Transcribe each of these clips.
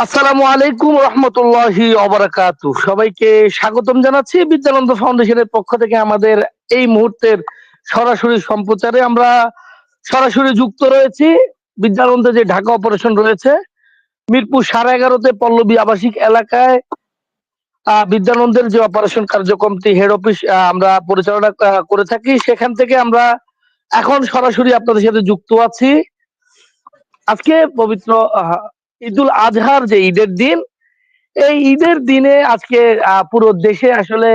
আসসালামু আলাইকুম রহমতুল্লাহি অবরাকাতু সবাইকে স্বাগতম জানাচ্ছি বিদ্যানন্দ ফাউন্ডেশনের পক্ষ থেকে আমাদের এই মুহূর্তের সরাসরি সম্প্রচারে। আমরা সরাসরি যুক্ত রয়েছি বিদ্যানন্দে যে ঢাকা অপারেশন রয়েছে মিরপুর সাড়ে এগারোতে পল্লবী আবাসিক এলাকায় আহ, বিদ্যানন্দের যে অপারেশন কার্যক্রমটি হেড অফিস আমরা পরিচালনা করে থাকি। সেখান থেকে আমরা এখন সরাসরি আপনাদের সাথে যুক্ত আছি। আজকে পবিত্র ঈদুল আজহার যে ঈদের দিন, এই ঈদের দিনে আজকে পুরো দেশে আসলে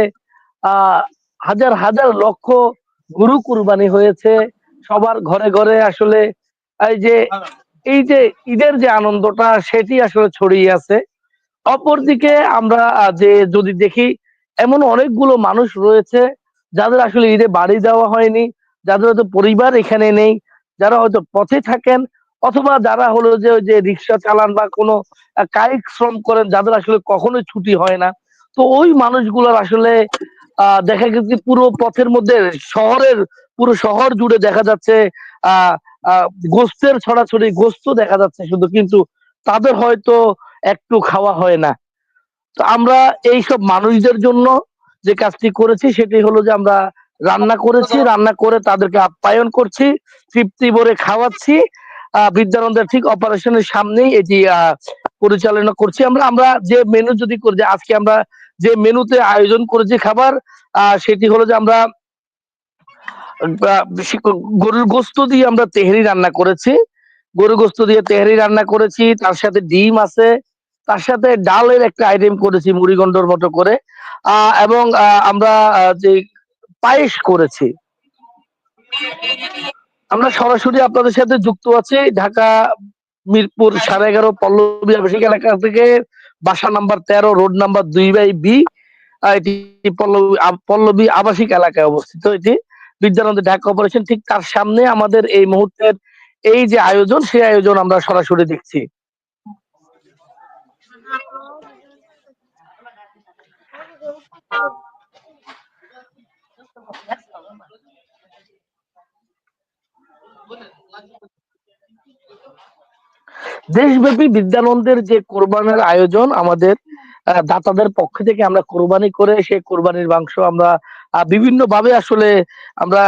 হাজার হাজার লক্ষ গরু কুরবানি হয়েছে। সবার ঘরে ঘরে আসলে এই যে এই যে ঈদের যে আনন্দটা, সেটি আসলে ছড়িয়ে আছে। অপরদিকে আমরা যে, যদি দেখি, এমন অনেকগুলো মানুষ রয়েছে, যাদের আসলে ঈদে বাড়ি দেওয়া হয়নি, যাদের হয়তো পরিবার এখানে নেই, যারা হয়তো পথে থাকেন অথবা যারা হলো যে ওই যে রিক্সা চালান বা কোনো কায়িক শ্রম করেন যাদের আসলে কখনোই ছুটি হয় না তো ওই মানুষগুলোর আসলে দেখা গেছে পুরো পথের মধ্যে শহরের পুরো শহর জুড়ে দেখা যাচ্ছে আহ গোস্তের ছড়াছড়ি গোস্ত দেখা যাচ্ছে শুধু কিন্তু তাদের হয়তো একটু খাওয়া হয় না। তো আমরা এই সব মানুষদের জন্য যে কাজটি করেছি সেটি হলো যে আমরা রান্না করেছি রান্না করে তাদেরকে আপ্যায়ন করছি তৃপ্তি ভরে খাওয়াচ্ছি বিদ্যানন্দের ঠিক অপারেশনের সামনেই এটি পরিচালনা করছি। আমরা আমরা যে মেনু যদি করি আজকে আমরা যে মেনুতে আয়োজন করেছি খাবার সেটি হলো যে আমরা গরুর গোস্ত দিয়ে আমরা তেহারি রান্না করেছি। গরুর গোস্ত দিয়ে তেহারি রান্না করেছি, তার সাথে ডিম আছে, তার সাথে ডালের একটা আইটেম করেছি মুড়িগন্ডর মতো করে। এবং আমরা যে পায়েস করেছি। আমরা সরাসরি আপনাদের সাথে যুক্ত আছি, ঢাকা, মিরপুর সাড়ে এগারো, পল্লবী আবাসিক এলাকা থেকে বাসা নাম্বার তেরো, রোড নাম্বার দুই বাই বি এটি পল্লবী পল্লবী আবাসিক এলাকায় অবস্থিত। এটি বিদ্যানন্দ ঢাকা অপারেশন ঠিক তার সামনে আমাদের এই মুহূর্তের এই যে আয়োজন, সেই আয়োজন আমরা সরাসরি দেখছি। দেশব্যাপী বিদ্যানন্দের যে কোরবানের আয়োজন আমাদের দাতাদের পক্ষ থেকে আমরা কোরবানি করে সেই কোরবানির মাংস আমরা বিভিন্ন ভাবে আসলে আমরা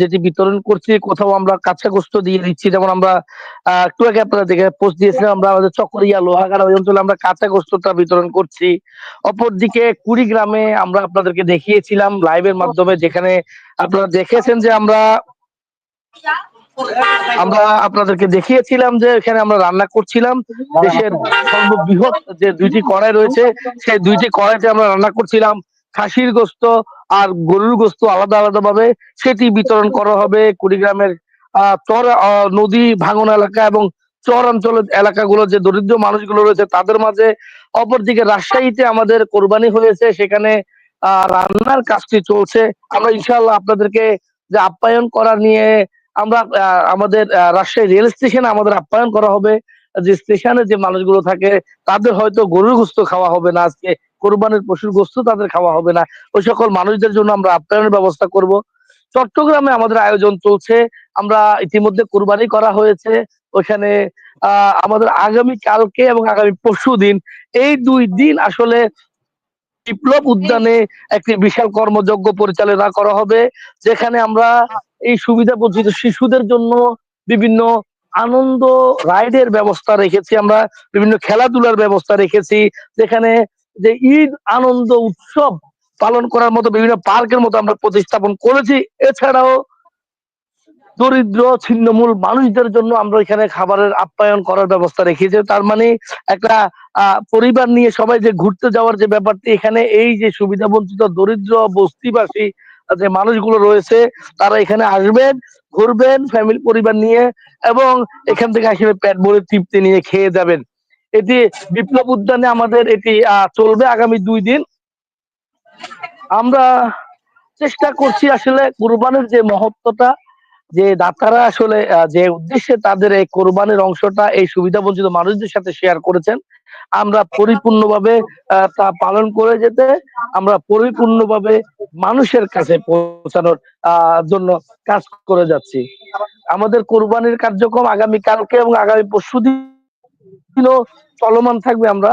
যেটি বিতরণ করছি, কোথাও আমরা কাঁচা গোস্ত দিয়ে দিচ্ছি। যেমন আমরা একটু আগে আপনারা দেখে পোস্ট দিয়েছিলাম, আমরা আমাদের চকরিয়া লোহাগাড়া ওই অঞ্চলে আমরা কাঁচা গোস্তটা বিতরণ করছি। অপরদিকে কুড়িগ্রামে আমরা আপনাদেরকে দেখিয়েছিলাম লাইভের মাধ্যমে, যেখানে আপনারা দেখেছেন যে আমরা আমরা আপনাদেরকে দেখিয়েছিলাম যে এখানে আমরা রান্না করছিলাম। দেশের সর্ববৃহৎ যে দুইটি কড়াই রয়েছে, সেই দুইটি কড়াইতে আমরা রান্না করছিলাম। খাসির গোস্ত আর গরুর গোস্ত আলাদা আলাদা ভাবে সেটি বিতরণ করা হবে কুড়িগ্রামের চর নদী ভাঙন এলাকা এবং চর অঞ্চলের এলাকাগুলো যে দরিদ্র মানুষগুলো রয়েছে, তাদের মাঝে। অপরদিকে রাজশাহীতে আমাদের কোরবানি হয়েছে, সেখানে রান্নার কাজটি চলছে। আমরা ইনশাআল্লাহ আপনাদেরকে যে আপ্যায়ন করা নিয়ে আমরা আমাদের রাজশাহী রেল স্টেশনে আমাদের আপ্যায়ন করা হবে। যে স্টেশনে যে মানুষগুলো থাকে, তাদের হয়তো গরুর গোস্ত খাওয়া হবে না আজকে, কোরবানির পশুর গোস্ত তাদের খাওয়া হবে না। ওই সকল মানুষদের জন্য আমরা আপ্যায়নের ব্যবস্থা করব। চট্টগ্রামে আমাদের আয়োজন চলছে। আমরা ইতিমধ্যে কোরবানি করা হয়েছে। ওখানে আমাদের আগামী কালকে এবং আগামী পরশু দিন, এই দুই দিন আসলে বিপ্লব উদ্যানে একটি বিশাল কর্মযজ্ঞ পরিচালনা করা হবে, যেখানে আমরা এই সুবিধা বঞ্চিত শিশুদের জন্য বিভিন্ন আনন্দ রাইডের ব্যবস্থা রেখেছি, আমরা বিভিন্ন খেলাধুলার ব্যবস্থা রেখেছি, যেখানে যে ঈদ আনন্দ উৎসব পালন করার মতো বিভিন্ন পার্কের মতো আমরা প্রতিস্থাপন করেছি। এছাড়াও দরিদ্র, ছিন্নমূল মানুষদের জন্য আমরা এখানে খাবারের আপ্যায়ন করার ব্যবস্থা রেখেছি। তার মানে একটা পরিবার নিয়ে সবাই যে ঘুরতে যাওয়ার যে ব্যাপারটি, এখানে এই যে সুবিধা বঞ্চিত দরিদ্র, বস্তিবাসী যে মানুষগুলো রয়েছে, তারা এখানে আসবেন, ঘুরবেন ফ্যামিলি পরিবার নিয়ে এবং এখান থেকে আসলে পেট ভরে তৃপ্তি নিয়ে খেয়ে যাবেন। এটি বিপ্লব উদ্যানে আমাদের এটি চলবে আগামী দুই দিন। আমরা চেষ্টা করছি আসলে কোরবানির যে মহত্বটা, যে দাতারা আসলে যে উদ্দেশ্যে তাদের এই কোরবানির অংশটা, এই সুবিধা বঞ্চিত মানুষদের সাথে শেয়ার করেছেন আমরা পরিপূর্ণভাবে তা পালন করে যেতে আমরা পরিপূর্ণভাবে মানুষের কাছে পৌঁছানোর জন্য কাজ করে যাচ্ছি। আমাদের কোরবানির কার্যক্রম আগামী কালকে এবং আগামী পরশু দিনও চলমান থাকবে আমরা।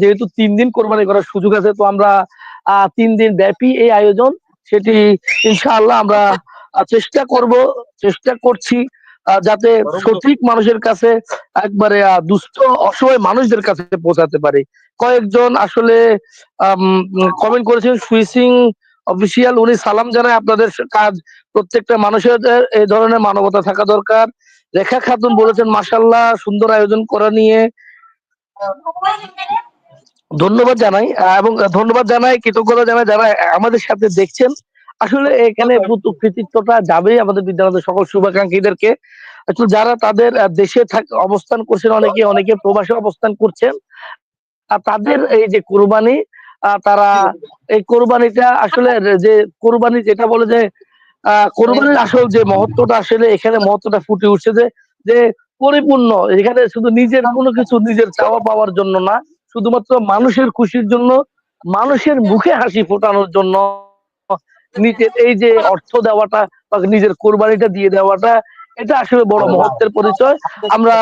যেহেতু তিন দিন কোরবানি করার সুযোগ আছে তো আমরা আহ, তিন দিন ব্যাপী এই আয়োজন সেটি ইনশাআল্লাহ আমরা চেষ্টা করব চেষ্টা করছি। যাতে সঠিক মানুষের কাছে একবারে দুস্থ অসহায় মানুষদের কাছে পৌঁছাতে পারে। কয়েকজন আসলে কমেন্ট করেছেন সুইসিং অফিসিয়াল উনি সালাম জানায় আপনাদের কাজ। প্রত্যেকটা মানুষের এই ধরনের মানবতা থাকা দরকার। রেখা খাতুন বলেছেন মাসাল্লাহ সুন্দর আয়োজন করা নিয়ে ধন্যবাদ জানাই এবং ধন্যবাদ জানাই কৃতজ্ঞতা জানাই যারা আমাদের সাথে দেখছেন। আসলে এখানে কৃতিত্বটা যাবেই আমাদের বিদ্যালয়ের সকল শুভাকাঙ্ক্ষীদেরকে। আসলে যারা তাদের দেশে অবস্থান করছেন অনেকে অনেকে প্রবাসে অবস্থান করছেন আর তাদের এই যে কোরবানি তারা এই কোরবানিটা আসলে যে কোরবানি যেটা বলে যে আহ, কোরবানির আসল যে মহত্বটা আসলে এখানে মহত্বটা ফুটে উঠছে যে যে পরিপূর্ণ এখানে শুধু নিজের কোনো কিছু নিজের চাওয়া পাওয়ার জন্য না শুধুমাত্র মানুষের খুশির জন্য মানুষের মুখে হাসি ফোটানোর জন্য নিজের এই যে অর্থ দেওয়াটা বা নিজের কোরবানিটা দিয়ে দেওয়াটা এটা আসলে বড় মহত্বের পরিচয়। আমরা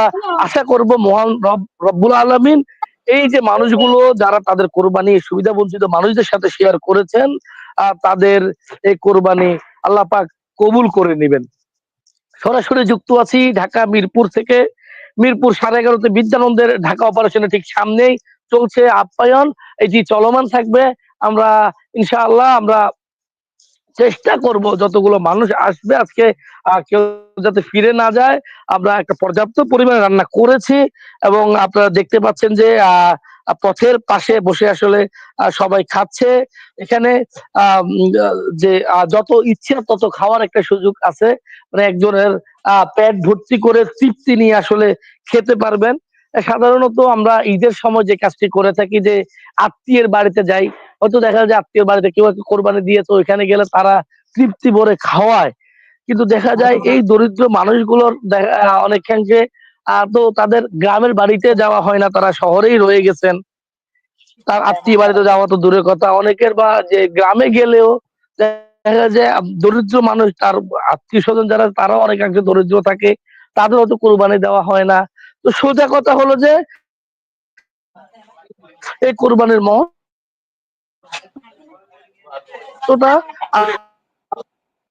আশা করব মহান রব রব্বুল আলমিন এই যে মানুষগুলো যারা তাদের কোরবানি সুবিধা বঞ্চিত মানুষদের সাথে শেয়ার করেছেন তাদের এই কোরবানি আল্লাহ পাক কবুল করে নেবেন। সরাসরি যুক্ত আছি ঢাকা মিরপুর থেকে। মিরপুর সাড়ে এগারোতে বিদ্যানন্দের ঢাকা অপারেশনের ঠিক সামনেই চলছে আপ্যায়ন। এটি চলমান থাকবে। আমরা ইনশাআল্লাহ আমরা চেষ্টা করব যতগুলো মানুষ আসবে আজকে কেউ যাতে ফিরে না যায়। আমরা একটা পর্যাপ্ত পরিমাণে রান্না করেছি এবং আপনারা দেখতে পাচ্ছেন যে পথের পাশে বসে আসলে সবাই খাচ্ছে। এখানে যে যত ইচ্ছা তত খাওয়ার একটা সুযোগ আছে। মানে একজনের পেট ভর্তি করে তৃপ্তি নিয়ে আসলে খেতে পারবেন। সাধারণত আমরা ঈদের সময় যে কাজটি করে থাকি যে, আত্মীয়ের বাড়িতে যাই হয়তো দেখা যায় যে আত্মীয় বাড়িতে কেউ একটা কোরবানি দিয়েছে ওইখানে গেলে তারা তৃপ্তি ভরে খাওয়ায়। কিন্তু দেখা যায় এই দরিদ্র মানুষগুলোর অনেকাংশে তো তাদের গ্রামের বাড়িতে যাওয়া হয় না তারা শহরেই রয়ে গেছেন। তার আত্মীয় বাড়িতে যাওয়া তো দূরের কথা। অনেকের বা যে গ্রামে গেলেও দেখা যায় যে দরিদ্র মানুষ তার আত্মীয় স্বজন যারা তারাও অনেকাংশে দরিদ্র থাকে। তাদেরও তো কোরবানি দেওয়া হয় না। তো সোজা কথা হলো যে এই কোরবানির মহত্বটা আ-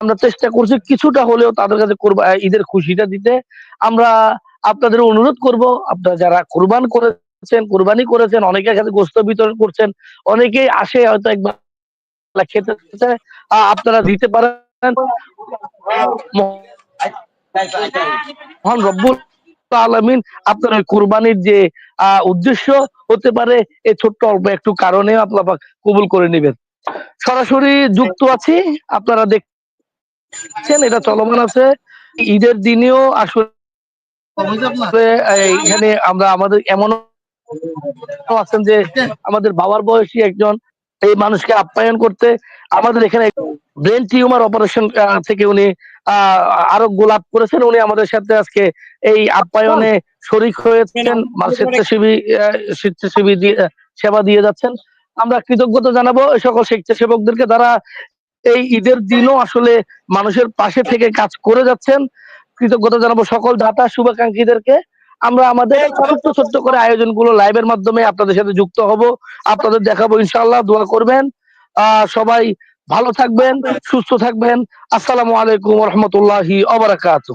আমরা চেষ্টা করছি কিছুটা হলেও তাদের কাছে ঈদের খুশিটা দিতে। আমরা আপনাদের অনুরোধ করব আপনারা যারা কোরবান করেছেন কোরবানি করেছেন অনেকের কাছে গোস্ত বিতরণ করছেন অনেকেই আসে হয়তো একবার খেতে আপনারা দিতে পারেন। আলমিন আপনার ওই কোরবানির যে আহ, উদ্দেশ্য হতে পারে এই ছোট্ট অল্প একটু কারণে আপনার কবুল করে নেবেন। সরাসরি যুক্ত আছি। আপনারা দেখছেন এটা চলমান আছে। ঈদের দিনেও আসলে এখানে আমরা আমাদের এমন আছেন যে আমাদের বাবার বয়সী একজন এই মানুষকে আপ্যায়ন করতে আমাদের এখানে ব্রেন টিউমার অপারেশন থেকে উনি আহ, আরোগ্য লাভ করেছেন। উনি আমাদের সাথে আজকে এই আপ্যায়নে শরিক হয়েছেন স্বেচ্ছাসেবী স্বেচ্ছাসেবী সেবা দিয়ে যাচ্ছেন। আমরা কৃতজ্ঞতা জানাব সকল স্বেচ্ছাসেবকদেরকে যারা এই ঈদের দিনও আসলে মানুষের পাশে থেকে কাজ করে যাচ্ছেন। কৃতজ্ঞতা জানাব সকল দাতা শুভাকাঙ্ক্ষীদেরকে। আমরা আমাদের ছোট্ট ছোট্ট করে আয়োজনগুলো লাইভের মাধ্যমে আপনাদের সাথে যুক্ত হব, আপনাদের দেখাবো, ইনশাআল্লাহ, দোয়া করবেন। সবাই ভালো থাকবেন, সুস্থ থাকবেন। আসসালামু আলাইকুম রহমতুল্লাহি অবরাকাত